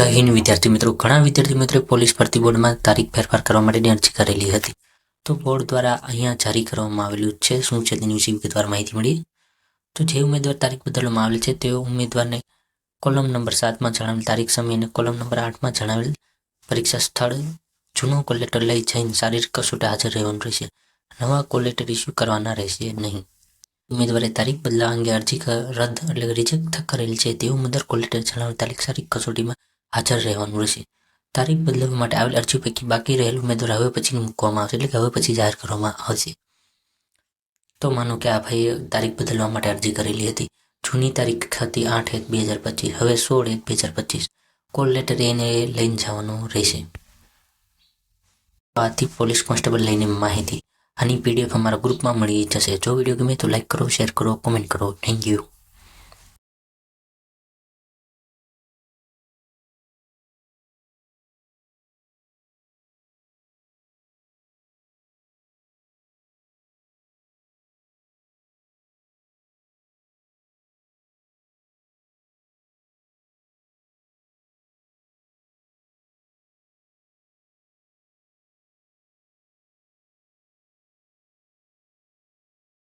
જય વિદ્યાર્થી મિત્રો, ઘણા વિદ્યાર્થી મિત્રોએ પોલીસ ભરતી બોર્ડમાં તારીખ ફેરફાર કરવા માટેની અરજી કરેલી હતી. તો બોર્ડ દ્વારા અહીંયા જારી કરવામાં આવેલું છે, શું છે તેની વિશે વિગતવાર માહિતી મળી. તો જે ઉમેદવાર તારીખ બદલવામાં આવેલ છે તે ઉમેદવારને કોલમ નંબર સાતમાં જણાવેલ તારીખ સમય અને કોલમ નંબર આઠમાં જણાવેલ પરીક્ષા સ્થળ, જૂનો કોલેટર લઈ જઈને શારીરિક કસોટે હાજર રહેવાનું રહેશે. નવા કોલેટર ઇસ્યુ કરવાના રહેશે નહીં. ઉમેદવારે તારીખ બદલાવા અંગે અરજી રદ એટલે રિજેક્ટ કરેલ છે, તેવું ઉમેદવાર કોલેટર જણાવેલ તારીખ શારીરિક કસોટીમાં હાજર રહેવાનું રહેશે. તારીખ બદલવા માટે આવેલ અરજી પૈકી બાકી રહેલ ઉમેદવાર હવે પછી મૂકવામાં આવશે, એટલે કે હવે પછી જાહેર કરવામાં આવશે. તો માનો કે આ ભાઈએ તારીખ બદલવા માટે અરજી કરેલી હતી. જૂની તારીખ હતી આઠ એક બે હજાર પચીસ, હવે સોળ એક બે હજાર પચીસ. કોલ લેટર એને લઈને જવાનું રહેશે. આથી પોલીસ કોન્સ્ટેબલ લઈને માહિતી. આની પીડીએફ અમારા ગ્રુપમાં મળી જશે. જો વીડિયો ગમે તો લાઈક કરો, શેર કરો, કોમેન્ટ કરો. Thank you.